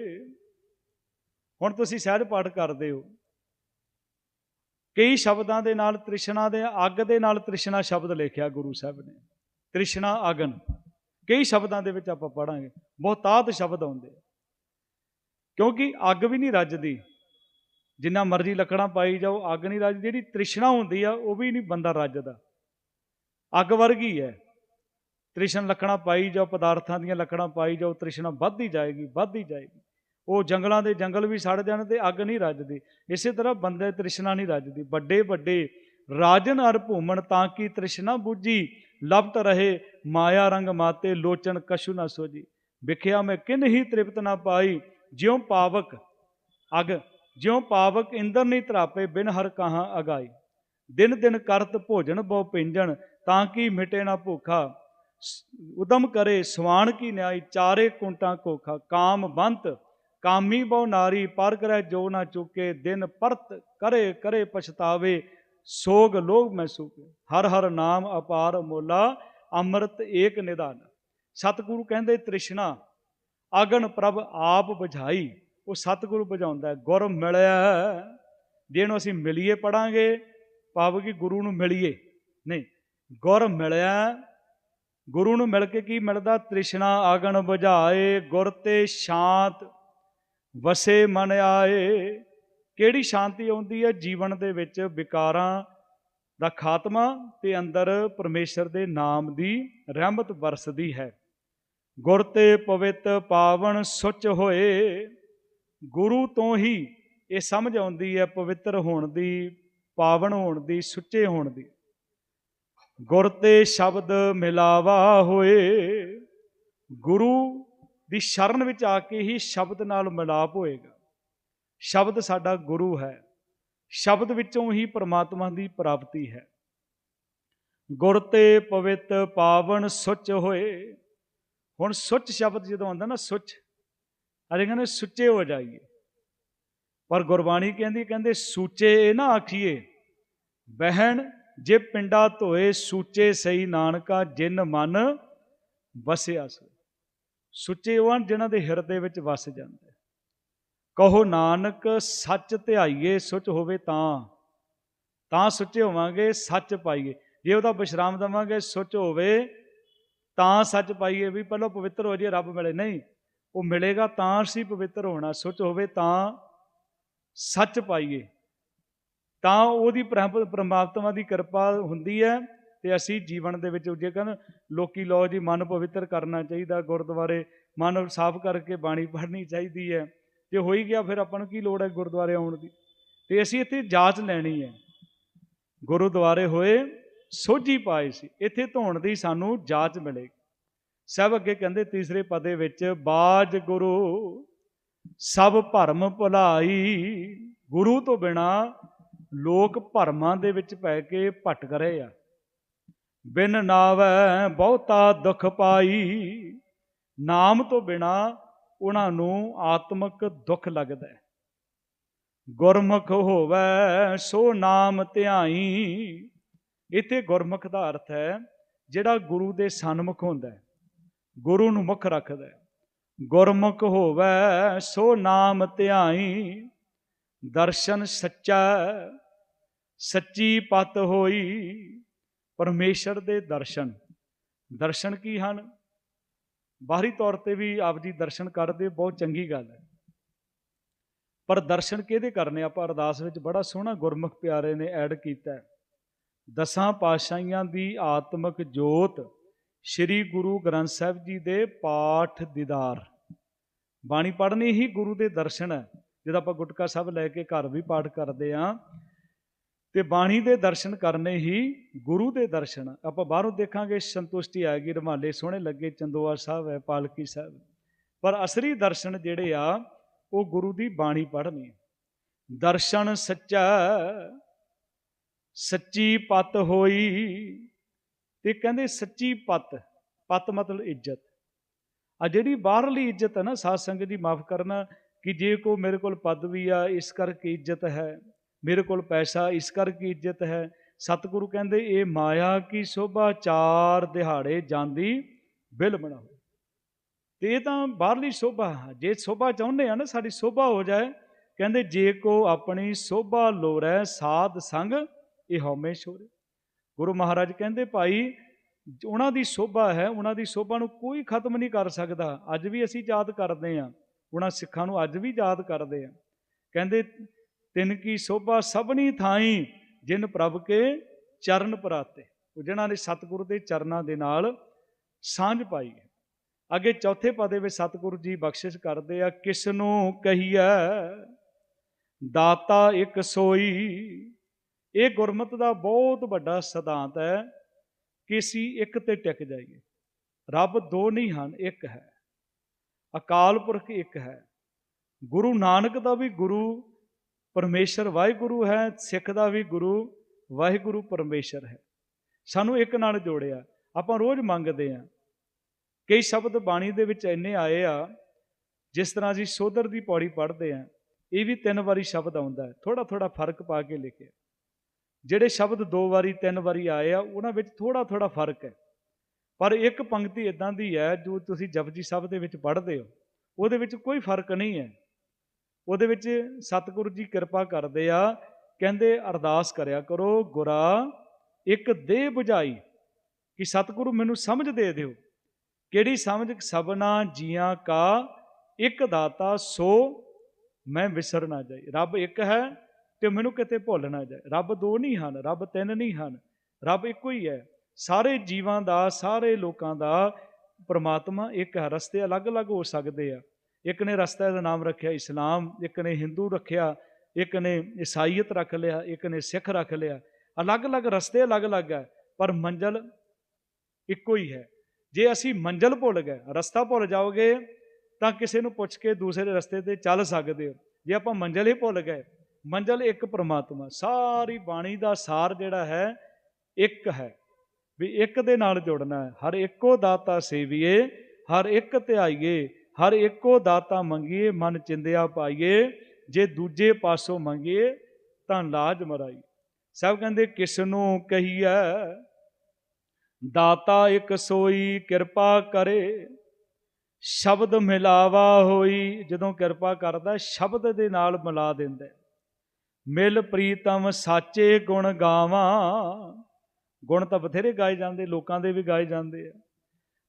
ਹੁਣ ਤੁਸੀਂ ਸਹਿਜ ਪਾਠ ਕਰਦੇ ਹੋ। ਕਈ ਸ਼ਬਦਾਂ ਦੇ ਨਾਲ ਤ੍ਰਿਸ਼ਨਾ ਦੇ, ਅੱਗ ਦੇ ਨਾਲ ਤ੍ਰਿਸ਼ਨਾ ਸ਼ਬਦ ਲਿਖਿਆ ਗੁਰੂ ਸਾਹਿਬ ਨੇ। ਤ੍ਰਿਸ਼ਨਾ ਆਗਨ। ਕਈ ਸ਼ਬਦਾਂ ਦੇ ਵਿੱਚ ਆਪਾਂ ਪੜਾਂਗੇ ਬਹੁਤਾਤ ਸ਼ਬਦ ਆਉਂਦੇ ਕਿਉਂਕਿ ਅੱਗ ਵੀ ਨਹੀਂ ਰੱਜਦੀ। ਜਿੰਨਾ ਮਰਜ਼ੀ ਲੱਕੜਾਂ ਪਾਈ ਜਾਓ, ਅੱਗ ਨਹੀਂ ਰੱਜਦੀ। ਜਿਹੜੀ ਤ੍ਰਿਸ਼ਨਾ ਹੁੰਦੀ ਆ, ਉਹ ਵੀ ਨਹੀਂ ਬੰਦਾ ਰੱਜਦਾ। ਅੱਗ ਵਰਗੀ ਹੈ। ਤ੍ਰਿਸ਼ਨ ਲੱਕੜਾਂ ਪਾਈ ਜਾਓ, ਪਦਾਰਥਾਂ ਦੀਆਂ ਲੱਕੜਾਂ ਪਾਈ ਜਾਓ, ਤ੍ਰਿਸ਼ਨਾ ਵੱਧਦੀ ਜਾਏਗੀ ਵੱਧਦੀ ਜਾਏਗੀ। ਉਹ ਜੰਗਲਾਂ ਦੇ ਜੰਗਲ ਵੀ ਸੜ ਜਾਣ ਤੇ ਅੱਗ ਨਹੀਂ ਰੱਜਦੀ। ਇਸੇ ਤਰ੍ਹਾਂ ਬੰਦੇ ਤ੍ਰਿਸ਼ਨਾ ਨਹੀਂ ਰੱਜਦੀ। ਵੱਡੇ ਵੱਡੇ ਰਾਜਨ ਅਰ ਭੂਮਣ ਤਾਂ ਕੀ ਤ੍ਰਿਸ਼ਨਾ ਬੁੱਝੀ? ਲਪਟ ਰਹੇ ਮਾਇਆ ਰੰਗ ਮਾਤੇ ਲੋਚਨ ਕਛੂ ਨਾ ਸੋਜੀ ਵਿਖਿਆ ਮੈਂ ਕਿਨ ਹੀ ਤ੍ਰਿਪਤ ਨਾ ਪਾਈ? ਜਿਉ ਪਾਵਕ ਅਗ, ਜਿਉ ਪਾਵਕ ਇੰਦਰ ਨਹੀਂ ਤਰਾਪੇ ਬਿਨ ਹਰ ਕਹਾਂ ਅਗਾਈ। ਦਿਨ ਦਿਨ ਕਰਤ ਭੋਜਨ ਬਹੁ ਪਿੰਜਣ ਤਾਂ ਕੀ ਮਿਟੇ ਨਾ ਭੁੱਖਾ? ਸ- ਉਦਮ ਕਰੇ ਸਵਾਣ ਕੀ ਨਿਆਈ, ਚਾਰੇ ਕੁੰਟਾਂ ਕੋਖਾ। ਕਾਮ ਬੰਤ, ਕਾਮੀ ਬਹੁ ਨਾਰੀ, ਪਰ ਕਰੈ ਜੋ ਨਾ ਚੁੱਕੇ, ਦਿਨ ਪਰਤ ਕਰੇ ਕਰੇ ਪਛਤਾਵੇ। ਸੋਗ ਲੋਗ ਮੈਂ ਸੁਕੇ ਹਰ ਹਰ ਨਾਮ ਅਪਾਰ ਮੋਲਾ, ਅੰਮ੍ਰਿਤ ਏਕ ਨਿਦਾਨ ਸਤਿਗੁਰੂ ਕਹਿੰਦੇ, ਤ੍ਰਿਸ਼ਨਾ, ਅਗਨ ਪ੍ਰਭ ਆਪ ਬੁਝਾਈ। ਉਹ ਸਤਿਗੁਰੂ ਬੁਝਾਉਂਦਾ ਗੁਰ ਮਿਲਿਆ ਜਿਹਨੂੰ ਅਸੀਂ ਮਿਲੀਏ ਪੜਾਂਗੇ, ਭਾਵ ਕਿ ਗੁਰੂ ਨੂੰ ਮਿਲੀਏ। ਨਹੀਂ, ਗੁਰ ਮਿਲਿਆ ਗੁਰੂ ਨੂੰ ਮਿਲ ਕੇ ਕੀ ਮਿਲਦਾ? ਤ੍ਰਿਸ਼ਨਾ ਆਗਣ ਬੁਝਾਏ, ਗੁਰ ਤੇ ਸ਼ਾਂਤ ਵਸੇ ਮਨ ਆਏ। ਕਿਹੜੀ ਸ਼ਾਂਤੀ ਆਉਂਦੀ ਹੈ? ਜੀਵਨ ਦੇ ਵਿੱਚ ਵਿਕਾਰਾਂ ਦਾ ਖਾਤਮਾ ਤੇ ਅੰਦਰ ਪਰਮੇਸ਼ਰ ਦੇ ਨਾਮ ਦੀ ਰਹਿਮਤ ਵਰਸਦੀ ਹੈ। ਗੁਰ ਤੇ ਪਵਿੱਤ ਪਾਵਨ ਸੁਚ ਹੋਏ, ਗੁਰੂ ਤੋਂ ਹੀ ਇਹ ਸਮਝ ਆਉਂਦੀ ਹੈ, ਪਵਿੱਤਰ ਹੋਣ ਦੀ, ਪਾਵਨ ਹੋਣ ਦੀ, ਸੁੱਚੇ ਹੋਣ ਦੀ। ਗੁਰ ਤੇ ਸ਼ਬਦ ਮਿਲਾਵਾ ਹੋਏ, ਗੁਰੂ ਦੀ ਸ਼ਰਨ ਵਿੱਚ ਆ ਕੇ ਹੀ ਸ਼ਬਦ ਨਾਲ ਮਿਲਾਪ ਹੋਏਗਾ। ਸ਼ਬਦ ਸਾਡਾ ਗੁਰੂ ਹੈ। ਸ਼ਬਦ ਵਿੱਚੋਂ ਹੀ ਪ੍ਰਮਾਤਮਾ ਦੀ ਪ੍ਰਾਪਤੀ ਹੈ। ਗੁਰ ਤੇ ਪਵਿੱਤ ਪਾਵਨ ਸੁੱਚ ਹੋਏ। ਹੁਣ ਸੁੱਚ ਸ਼ਬਦ ਜਦੋਂ ਆਉਂਦਾ ਨਾ ਸੁੱਚ ਅਰੇ ਕਹਿੰਦੇ ਸੁੱਚੇ ਹੋ ਜਾਈਏ। ਪਰ ਗੁਰਬਾਣੀ ਕਹਿੰਦੀ, ਕਹਿੰਦੇ ਸੂਚੇ ਨਾ ਆਖੀਏ। ਬਹਿਣ ਜੇ ਪਿੰਡਾ ਧੋਏ ਸੂਚੇ ਸਹੀ ਨਾਨਕਾ, ਜਿਨ ਮਨ ਵਸਿਆ ਸੋ। ਸੁੱਚੇ ਉਹ ਹਨ ਜਿਨ੍ਹਾਂ ਦੇ ਹਿਰਦੇ ਵਿੱਚ ਵਸ ਜਾਂਦਾ। ਕਹੋ ਨਾਨਕ, ਸੱਚ ਧਿਆਈਏ, ਸੁੱਚ ਹੋਵੇ ਤਾਂ। ਤਾਂ ਸੁੱਚੇ ਹੋਵਾਂਗੇ, ਸੱਚ ਪਾਈਏ। ਜੇ ਉਹਦਾ ਵਿਸ਼ਰਾਮ ਦਵਾਂਗੇ, ਸੁੱਚ ਹੋਵੇ ਤਾਂ ਸੱਚ ਪਾਈਏ ਵੀ, ਪਹਿਲਾਂ ਪਵਿੱਤਰ ਹੋ ਜਾਈਏ, ਰੱਬ ਮਿਲੇ। ਨਹੀਂ, ਉਹ ਮਿਲੇਗਾ ਤਾਂ ਅਸੀਂ ਪਵਿੱਤਰ ਹੋਣਾ। ਸੁੱਚ ਹੋਵੇ ਤਾਂ ਸੱਚ ਪਾਈਏ। ਤਾਂ ਉਹਦੀ ਪ੍ਰਮਾਤਮਾ ਦੀ ਕਿਰਪਾ ਹੁੰਦੀ ਹੈ ਤੇ ਅਸੀਂ ਜੀਵਨ ਦੇ ਵਿੱਚ ਜੇ ਕਹਿੰਦੇ ਲੋਕੀ ਲੋ ਜੀ, ਮਨ ਪਵਿੱਤਰ ਕਰਨਾ ਚਾਹੀਦਾ। ਗੁਰਦੁਆਰੇ ਮਨ ਸਾਫ਼ ਕਰਕੇ ਬਾਣੀ ਪੜ੍ਹਨੀ ਚਾਹੀਦੀ ਹੈ। ਜੇ ਹੋ ਹੀ ਗਿਆ ਫਿਰ ਆਪਾਂ ਨੂੰ ਕੀ ਲੋੜ ਹੈ ਗੁਰਦੁਆਰੇ ਆਉਣ ਦੀ? ਤੇ ਅਸੀਂ ਇੱਥੇ ਜਾਂਚ ਲੈਣੀ ਹੈ। ਗੁਰਦੁਆਰੇ ਹੋਏ ਸੋਝੀ ਪਾਏ ਸੀ। ਇੱਥੇ ਧੋਣ ਦੀ ਸਾਨੂੰ ਜਾਂਚ ਮਿਲੇਗੀ। ਸਭ ਅੱਗੇ ਕਹਿੰਦੇ ਤੀਸਰੇ ਪਦੇ ਵਿੱਚ, ਬਾਜ ਗੁਰੂ, ਸਭ ਭਰਮ ਭੁਲਾਈ। ਗੁਰੂ ਤੋਂ ਬਿਨਾ ਲੋਕ ਭਰਮਾਂ ਦੇ ਵਿੱਚ ਪੈ ਕੇ ਭਟਕ ਰਹੇ ਆ। ਬਿਨ ਨਾਵੈ ਬਹੁਤਾ ਦੁੱਖ ਪਾਈ। ਨਾਮ ਤੋਂ ਬਿਨਾ ਉਹਨਾਂ ਨੂੰ ਆਤਮਿਕ ਦੁੱਖ ਲੱਗਦਾ ਹੈ। ਗੁਰਮੁਖ ਹੋਵੇ ਸੋ ਨਾਮ ਧਿਆਈ। ਇੱਥੇ ਗੁਰਮੁਖ ਦਾ ਅਰਥ ਹੈ ਜਿਹੜਾ ਗੁਰੂ ਦੇ ਸਨਮੁਖ ਹੁੰਦਾ ਹੈ, ਗੁਰੂ ਨੂੰ ਮੁੱਖ ਰੱਖਦਾ ਹੈ। ਗੁਰਮੁਖ ਹੋਵੇ ਸੋ ਨਾਮ ਧਿਆਈ, ਦਰਸ਼ਨ ਸੱਚਾ, ਸੱਚੀ ਪਤ ਹੋਈ, ਪਰਮੇਸ਼ਰ ਦੇ ਦਰਸ਼ਨ। ਦਰਸ਼ਨ ਕੀ ਹਨ? ਬਾਹਰੀ ਤੌਰ ਤੇ ਵੀ ਆਪ ਜੀ ਦਰਸ਼ਨ ਕਰਦੇ, ਬਹੁਤ ਚੰਗੀ ਗੱਲ ਹੈ। ਪਰ ਦਰਸ਼ਨ ਕਿਹਦੇ ਕਰਨੇ? ਆਪਾਂ ਅਰਦਾਸ ਵਿੱਚ ਬੜਾ ਸੋਹਣਾ ਗੁਰਮੁਖ ਪਿਆਰੇ ਨੇ ਐਡ ਕੀਤਾ ਦਸਾਂ ਪਾਤਸ਼ਾਹੀਆਂ ਦੀ ਆਤਮਿਕ ਜੋਤ ਸ੍ਰੀ ਗੁਰੂ ਗ੍ਰੰਥ ਸਾਹਿਬ ਜੀ ਦੇ ਪਾਠ ਦੀਦਾਰ। ਬਾਣੀ ਪੜ੍ਹਨੀ ਹੀ ਗੁਰੂ ਦੇ ਦਰਸ਼ਨ ਹੈ। ਜਦੋਂ ਆਪਾਂ ਗੁਟਕਾ ਸਾਹਿਬ ਲੈ ਕੇ ਘਰ ਵੀ ਪਾਠ ਕਰਦੇ ਆਂ ਤੇ ਬਾਣੀ ਦੇ ਦਰਸ਼ਨ ਕਰਨੇ ਹੀ ਗੁਰੂ ਦੇ ਦਰਸ਼ਨ। ਆਪਾਂ ਬਾਹਰੋਂ ਦੇਖਾਂਗੇ ਸੰਤੁਸ਼ਟੀ ਆ ਗਈ ਰਮਾਲੇ ਸੋਹਣੇ ਲੱਗੇ, ਚੰਦੋਆ ਸਾਹਿਬ ਹੈ, ਪਾਲਕੀ ਸਾਹਿਬ। ਪਰ ਅਸਲੀ ਦਰਸ਼ਨ ਜਿਹੜੇ ਆ, ਉਹ ਗੁਰੂ ਦੀ ਬਾਣੀ ਪੜ੍ਹਨੀ ਦਰਸ਼ਨ ਸੱਚਾ, ਸੱਚੀ ਪਤ ਹੋਈ। ਤੇ ਕਹਿੰਦੇ ਸੱਚੀ ਪਤ ਪਤ ਮਤਲਬ ਇੱਜ਼ਤ। ਆ ਜਿਹੜੀ ਬਾਹਰਲੀ ਇੱਜ਼ਤ ਹੈ ਨਾ, ਸਾਧ ਸੰਗਤ ਜੀ ਮਾਫ ਕਰਨਾ, ਕਿ ਜੇ ਕੋ ਮੇਰੇ ਕੋਲ ਪਦ ਵੀ ਆ, ਇਸ ਕਰਕੇ ਇੱਜ਼ਤ ਹੈ। ਮੇਰੇ ਕੋਲ ਪੈਸਾ ਇਸ ਕਰਕੇ ਇੱਜ਼ਤ ਹੈ। ਸਤਿਗੁਰੂ ਕਹਿੰਦੇ, ਇਹ ਮਾਇਆ ਕੀ ਸ਼ੋਭਾ? ਚਾਰ ਦਿਹਾੜੇ ਜਾਂਦੀ ਬਿਲ ਬਣਾਓ। ਤੇ ਇਹ ਤਾਂ ਬਾਹਰਲੀ ਸ਼ੋਭਾ ਜੇ ਸ਼ੋਭਾ ਚਾਹੁੰਦੇ ਆ ਨਾ, ਸਾਡੀ ਸ਼ੋਭਾ ਹੋ ਜਾਏ, ਕਹਿੰਦੇ, ਜੇ ਕੋ ਆਪਣੀ ਸ਼ੋਭਾ ਲੋਰੈ, ਸਾਧ ਸੰਗ ਇਹ ਹਉਮੈ ਛੋਰੇ। ਗੁਰੂ ਮਹਾਰਾਜ ਕਹਿੰਦੇ, ਭਾਈ, ਉਹਨਾਂ ਦੀ ਸ਼ੋਭਾ ਹੈ, ਉਹਨਾਂ ਦੀ ਸ਼ੋਭਾ ਨੂੰ ਕੋਈ ਖਤਮ ਨਹੀਂ ਕਰ ਸਕਦਾ। ਅੱਜ ਵੀ ਅਸੀਂ ਯਾਦ ਕਰਦੇ ਆ। ਉਹਨਾਂ ਸਿੱਖਾਂ ਨੂੰ ਅੱਜ ਵੀ ਯਾਦ ਕਰਦੇ ਆ। ਕਹਿੰਦੇ ਤਿਨ ਕੀ ਸ਼ੋਭਾ ਸਭਨੀ ਥਾਈ, ਜਿਨ ਪ੍ਰਭ ਕੇ ਚਰਨ ਪਰਾਤੇ। ਉਹ ਜਿਨ੍ਹਾਂ ਨੇ ਸਤਿਗੁਰੂ ਦੇ ਚਰਨਾਂ ਦੇ ਨਾਲ ਸਾਂਝ ਪਾਈ ਹੈ। ਅੱਗੇ ਚੌਥੇ ਪਦੇ ਵਿੱਚ ਸਤਿਗੁਰੂ ਜੀ ਬਖਸ਼ਿਸ਼ ਕਰਦੇ ਆ ਕਿਸ ਨੂੰ ਕਹੀਐ, ਦਾਤਾ ਇੱਕ ਸੋਈ। ਇਹ ਗੁਰਮਤ ਦਾ ਬਹੁਤ ਵੱਡਾ ਸਿਧਾਂਤ ਹੈ ਕਿ ਅਸੀਂ ਇੱਕ ਤੇ ਟਿਕ ਜਾਈਏ। ਰੱਬ ਦੋ ਨਹੀਂ ਹਨ, ਇੱਕ ਹੈ। ਅਕਾਲ ਪੁਰਖ ਇੱਕ ਹੈ। ਗੁਰੂ ਨਾਨਕ ਦਾ ਵੀ ਗੁਰੂ ਪਰਮੇਸ਼ਰ ਵਾਹਿਗੁਰੂ ਹੈ, ਸਿੱਖ ਦਾ ਵੀ ਗੁਰੂ, ਵਾਹਿਗੁਰੂ ਪਰਮੇਸ਼ਰ ਹੈ। ਸਾਨੂੰ ਇੱਕ ਨਾਲ ਜੋੜਿਆ, ਆਪਾਂ ਰੋਜ਼ ਮੰਗਦੇ ਆ ਕਈ ਸ਼ਬਦ ਬਾਣੀ ਦੇ ਵਿੱਚ ਇੰਨੇ ਆਏ ਆ, ਜਿਸ ਤਰ੍ਹਾਂ ਅਸੀਂ ਸੋਧਰ ਦੀ ਪੌੜੀ ਪੜ੍ਹਦੇ ਆ ਇਹ ਵੀ ਤਿੰਨ ਵਾਰੀ ਸ਼ਬਦ ਆਉਂਦਾ ਹੈ ਥੋੜਾ ਥੋੜਾ ਫ਼ਰਕ ਪਾ ਕੇ ਲਿਖਿਆ। ਜਿਹੜੇ ਸ਼ਬਦ ਦੋ ਵਾਰੀ, ਤਿੰਨ ਵਾਰੀ ਆਏ ਆ, ਉਹਨਾਂ ਵਿੱਚ ਥੋੜਾ ਥੋੜਾ ਫ਼ਰਕ ਹੈ। ਪਰ ਇੱਕ ਪੰਕਤੀ ਇਦਾਂ ਦੀ ਹੈ, ਜੋ ਤੁਸੀਂ ਜਪਜੀ ਸਾਹਿਬ ਦੇ ਵਿੱਚ ਪੜ੍ਹਦੇ ਹੋ, ਉਹਦੇ ਵਿੱਚ ਕੋਈ ਫ਼ਰਕ ਨਹੀਂ ਹੈ। ਉਹਦੇ ਵਿੱਚ ਸਤਿਗੁਰੂ ਜੀ ਕਿਰਪਾ ਕਰਦੇ ਆ, ਕਹਿੰਦੇ, ਅਰਦਾਸ ਕਰਿਆ ਕਰੋ, ਗੁਰਾ, ਇੱਕ ਦੇਹ 부ਝਾਈ ਕਿ ਸਤਿਗੁਰੂ ਮੈਨੂੰ ਸਮਝ ਦੇ ਦਿਓ। ਕਿਹੜੀ ਸਮਝ? ਸਭਨਾ ਜੀਆਂ ਕਾ ਇੱਕ ਦਾਤਾ, ਸੋ ਮੈਂ ਵਿਸਰ ਨਾ ਜਾਈ। ਰੱਬ ਇੱਕ ਹੈ ਤੇ ਮੈਨੂੰ ਕਿਤੇ ਭੁੱਲ ਨਾ ਜਾਏ। ਰੱਬ ਦੋ ਨਹੀਂ ਹਨ, ਰੱਬ ਤਿੰਨ ਨਹੀਂ ਹਨ, ਰੱਬ ਇੱਕੋ ਹੀ ਹੈ। ਸਾਰੇ ਜੀਵਾਂ ਦਾ, ਸਾਰੇ ਲੋਕਾਂ ਦਾ ਪਰਮਾਤਮਾ ਇੱਕ ਹੈ। ਰਸਤੇ ਅਲੱਗ-ਅਲੱਗ ਹੋ ਸਕਦੇ ਆ। ਇੱਕ ਨੇ ਰਸਤੇ ਦਾ ਨਾਮ ਰੱਖਿਆ ਇਸਲਾਮ, ਇੱਕ ਨੇ ਹਿੰਦੂ ਰੱਖਿਆ, ਇੱਕ ਨੇ ਈਸਾਈਅਤ ਰੱਖ ਲਿਆ, ਇੱਕ ਨੇ ਸਿੱਖ ਰੱਖ ਲਿਆ। ਅਲੱਗ-ਅਲੱਗ ਰਸਤੇ ਅਲੱਗ-ਅਲੱਗ ਹੈ, ਪਰ ਮੰਜ਼ਲ ਇੱਕੋ ਹੀ ਹੈ। ਜੇ ਅਸੀਂ ਮੰਜ਼ਲ ਭੁੱਲ ਗਏ, ਰਸਤਾ ਭੁੱਲ ਜਾਓਗੇ, ਤਾਂ ਕਿਸੇ ਨੂੰ ਪੁੱਛ ਕੇ ਦੂਸਰੇ ਰਸਤੇ ਤੇ ਚੱਲ ਸਕਦੇ ਹੋ। ਜੇ ਆਪਾਂ ਮੰਜ਼ਲ ਹੀ ਭੁੱਲ ਗਏ, ਮੰਜ਼ਲ ਇੱਕ ਪ੍ਰਮਾਤਮਾ, ਸਾਰੀ ਬਾਣੀ ਦਾ ਸਾਰ ਜਿਹੜਾ ਹੈ, ਇੱਕ ਹੈ। ਵੀ ਇੱਕ ਦੇ ਨਾਲ ਜੁੜਨਾ ਹੈ। ਹਰ ਇੱਕੋ ਦਾਤਾ ਸੇਵੀਏ, ਹਰ ਇੱਕ ਧਿਆਈਏ ਹਰ ਇੱਕੋ ਦਾਤਾ ਮੰਗੀਏ, ਮਨ ਚਿੰਦਿਆ ਪਾਈਏ, ਜੇ ਦੂਜੇ ਪਾਸੋਂ ਮੰਗੀਏ, ਤਾਂ ਲਾਜ ਮਰਾਈ ਸਭ ਕਹਿੰਦੇ, ਕਿਸ ਨੂੰ ਕਹੀਐ? ਦਾਤਾ ਇੱਕ ਸੋਈ ਕਿਰਪਾ ਕਰੇ, ਸ਼ਬਦ ਮਿਲਾਵਾ ਹੋਈ। ਜਦੋਂ ਕਿਰਪਾ ਕਰਦਾ, ਸ਼ਬਦ ਦੇ ਨਾਲ ਮਿਲਾ ਦਿੰਦਾ ਮਿਲ ਪ੍ਰੀਤਮ ਸਾਚੇ ਗੁਣ ਗਾਵਾਂ। ਗੁਣ ਤਾਂ ਬਥੇਰੇ ਗਾਏ ਜਾਂਦੇ, ਲੋਕਾਂ ਦੇ ਵੀ ਗਾਏ ਜਾਂਦੇ ਆ।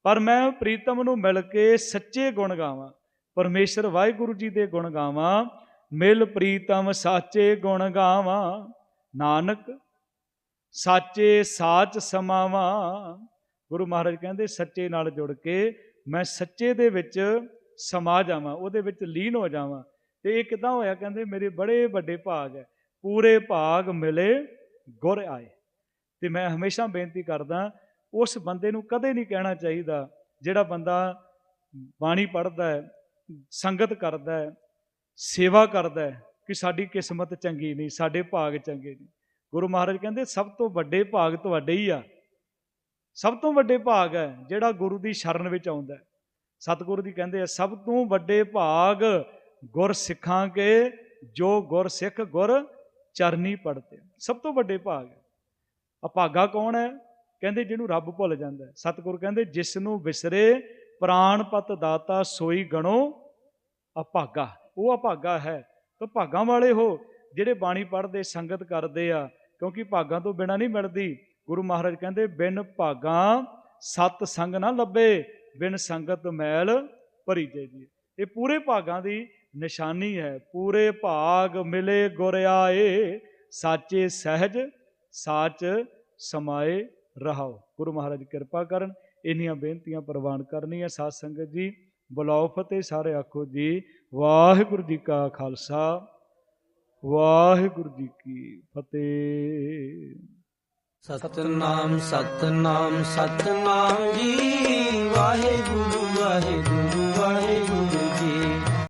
ਪਰ ਮੈਂ ਪ੍ਰੀਤਮ ਨੂੰ ਮਿਲ ਕੇ ਸੱਚੇ ਗੁਣ ਗਾਵਾਂ। ਪਰਮੇਸ਼ਰ ਵਾਹਿਗੁਰੂ ਜੀ ਦੇ ਗੁਣ ਗਾਵਾਂ। ਮਿਲ ਪ੍ਰੀਤਮ ਸਾਚੇ ਗੁਣ ਗਾਵਾਂ। ਨਾਨਕ ਸਾਚੇ ਸਾਚ ਸਮਾਵਾਂ। ਗੁਰੂ ਮਹਾਰਾਜ ਕਹਿੰਦੇ, ਸੱਚੇ ਨਾਲ ਜੁੜ ਕੇ ਮੈਂ ਸੱਚੇ ਦੇ ਵਿੱਚ ਸਮਾ ਜਾਵਾਂ, ਉਹਦੇ ਵਿੱਚ ਲੀਨ ਹੋ ਜਾਵਾਂ। ਤੇ ਇਹ ਕਿਦਾਂ ਹੋਇਆ ਕਹਿੰਦੇ, ਮੇਰੇ ਬੜੇ ਵੱਡੇ ਭਾਗ ਹੈ। ਪੂਰੇ ਭਾਗ ਮਿਲੇ ਗੁਰ ਆਏ। ਤੇ ਮੈਂ ਹਮੇਸ਼ਾ ਬੇਨਤੀ ਕਰਦਾ ਉਸ ਬੰਦੇ ਨੂੰ ਕਦੇ ਨਹੀਂ ਕਹਿਣਾ ਚਾਹੀਦਾ ਜਿਹੜਾ ਬੰਦਾ ਬਾਣੀ ਪੜ੍ਹਦਾ ਹੈ, ਸੰਗਤ ਕਰਦਾ ਹੈ, ਸੇਵਾ ਕਰਦਾ ਹੈ ਕਿ ਸਾਡੀ ਕਿਸਮਤ ਚੰਗੀ ਨਹੀਂ, ਸਾਡੇ ਭਾਗ ਚੰਗੇ ਨਹੀਂ। ਗੁਰੂ ਮਹਾਰਾਜ ਕਹਿੰਦੇ, ਸਭ ਤੋਂ ਵੱਡੇ ਭਾਗ ਤੁਹਾਡੇ ਹੀ ਆ। ਸਭ ਤੋਂ ਵੱਡੇ ਭਾਗ ਹੈ ਜਿਹੜਾ ਗੁਰੂ ਦੀ ਸ਼ਰਨ ਵਿੱਚ ਆਉਂਦਾ ਸਤਿਗੁਰੂ ਦੀ ਕਹਿੰਦੇ ਆ, ਸਭ ਤੋਂ ਵੱਡੇ ਭਾਗ ਗੁਰ ਸਿੱਖਾਂ ਕੇ ਜੋ ਗੁਰ ਸਿੱਖ ਗੁਰ ਚਰਨੀ ਪੜਤੇ ਸਭ ਤੋਂ ਵੱਡੇ ਭਾਗ ਹੈ। ਅਭਾਗਾ ਕੌਣ ਹੈ? ਕਹਿੰਦੇ ਜਿਹਨੂੰ ਰੱਬ ਭੁੱਲ ਜਾਂਦਾ ਹੈ। ਸਤਿਗੁਰੂ ਕਹਿੰਦੇ ਜਿਸ ਨੂੰ ਵਿਸਰੇ ਪ੍ਰਾਣਪਤ ਦਾਤਾ ਸੋਈ ਗਣੋ, ਅਭਾਗਾ। ਉਹ ਅਭਾਗਾ ਹੈ। ਤਾਂ ਭਾਗਾਂ ਵਾਲੇ ਹੋ, ਜਿਹੜੇ ਬਾਣੀ ਪੜ੍ਹਦੇ, ਸੰਗਤ ਕਰਦੇ ਆ, ਕਿਉਂਕਿ ਭਾਗਾਂ ਤੋਂ ਬਿਨਾ ਨਹੀਂ ਮਿਲਦੀ। ਗੁਰੂ ਮਹਾਰਾਜ ਕਹਿੰਦੇ, ਬਿਨ ਭਾਗਾਂ ਸਤ ਸੰਗ ਨਾ ਲੱਭੇ, ਬਿਨ ਸੰਗਤ ਮੈਲ ਭਰੀ ਜਾਈਦੀ ਇਹ ਪੂਰੇ ਭਾਗਾਂ ਦੀ ਨਿਸ਼ਾਨੀ ਹੈ। ਪੂਰੇ ਭਾਗ ਮਿਲੇ ਗੁਰ ਆਏ, ਸਾਚੇ ਸਹਿਜ, ਸਾਚ ਸਮਾਏ ਰਹਾਓ। ਗੁਰੂ ਮਹਾਰਾਜ ਕਿਰਪਾ ਕਰਨ, ਇਨੀਆਂ ਬੇਨਤੀਆਂ ਪ੍ਰਵਾਨ ਕਰਨੀ ਹੈ ਸਾਧ ਸੰਗਤ ਜੀ। ਬੁਲਾਓ ਫਤਿਹ, ਸਾਰੇ ਆਖੋ ਜੀ, ਵਾਹਿਗੁਰੂ ਜੀ ਕਾ ਖਾਲਸਾ, ਵਾਹਿਗੁਰੂ ਜੀ ਕੀ ਫਤਿਹ। ਸਤਨਾਮ ਸਤਨਾਮ ਸਤਨਾਮ ਜੀ, ਵਾਹਿਗੁਰੂ ਵਾਹਿਗੁਰੂ।